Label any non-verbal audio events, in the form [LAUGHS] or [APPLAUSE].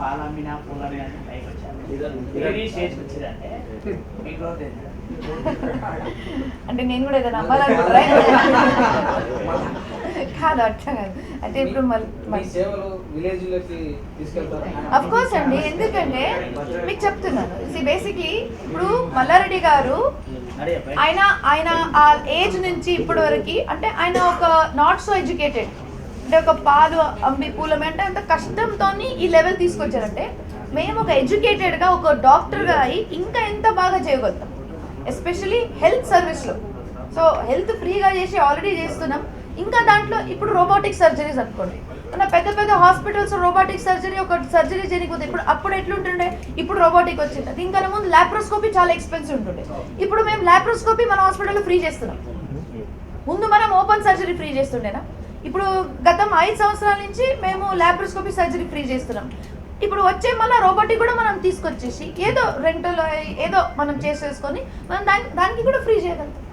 పాలు అమ్మినా పూలు అమ్మినా అని పైకి వచ్చాను. ఏది స్టేజ్కి వచ్చిందంటే మీ గ్రోత్ ఏంటి అంటే నేను కూడా ఏదైనా అమ్మాలనుకుంటారా [LAUGHS] కాదు అట్లా కాదు. అంటే ఇప్పుడు మీ మళ్ళీ సేవలు విలేజ్లోకి తీసుకెళ్తారా? అఫ్ కోర్స్ అండి. ఎందుకంటే మీకు చెప్తున్నాను. బేసిక్లీ ఇప్పుడు మల్లారెడ్డి గారు ఆయన ఆయన ఆ ఏజ్ నుంచి ఇప్పటి వరకు అంటే ఆయన ఒక నాట్ సో ఎడ్యుకేటెడ్ అంటే ఒక పాలు అంబి పూలమే అంటే అంత కష్టంతో ఈ లెవెల్ తీసుకొచ్చారంటే మేము ఒక ఎడ్యుకేటెడ్గా ఒక డాక్టర్గా అయి ఇంకా ఎంత బాగా చేయగలుగుతాం? ఎస్పెషలీ హెల్త్ సర్వీస్లో సో హెల్త్ ఫ్రీగా చేసి ఆల్రెడీ చేస్తున్నాం. ఇంకా దాంట్లో ఇప్పుడు రోబోటిక్ సర్జరీస్ అనుకోండి. మన పెద్ద పెద్ద హాస్పిటల్స్ రోబోటిక్ సర్జరీ ఒక సర్జరీ చేయకపోతే ఇప్పుడు అప్పుడు ఎట్లుంటుండే? ఇప్పుడు రోబోటిక్ వచ్చింది. దీనికన్నా ముందు లాప్రోస్కోపీ చాలా ఎక్స్పెన్సివ్ ఉంటుండే. ఇప్పుడు మేము లాప్రోస్కోపీ మన హాస్పిటల్లో ఫ్రీ చేస్తున్నాం. ముందు మనం ఓపెన్ సర్జరీ ఫ్రీ చేస్తుండేనా? ఇప్పుడు గతం ఐదు సంవత్సరాల నుంచి మేము లాప్రోస్కోపీ సర్జరీ ఫ్రీ చేస్తున్నాం. ఇప్పుడు వచ్చే మళ్ళీ రోబోటిక్ కూడా మనం తీసుకొచ్చేసి ఏదో రెంటల్ ఏదో మనం చేసేసుకొని మనం దాని దానికి కూడా ఫ్రీ చేయగలుగుతాం.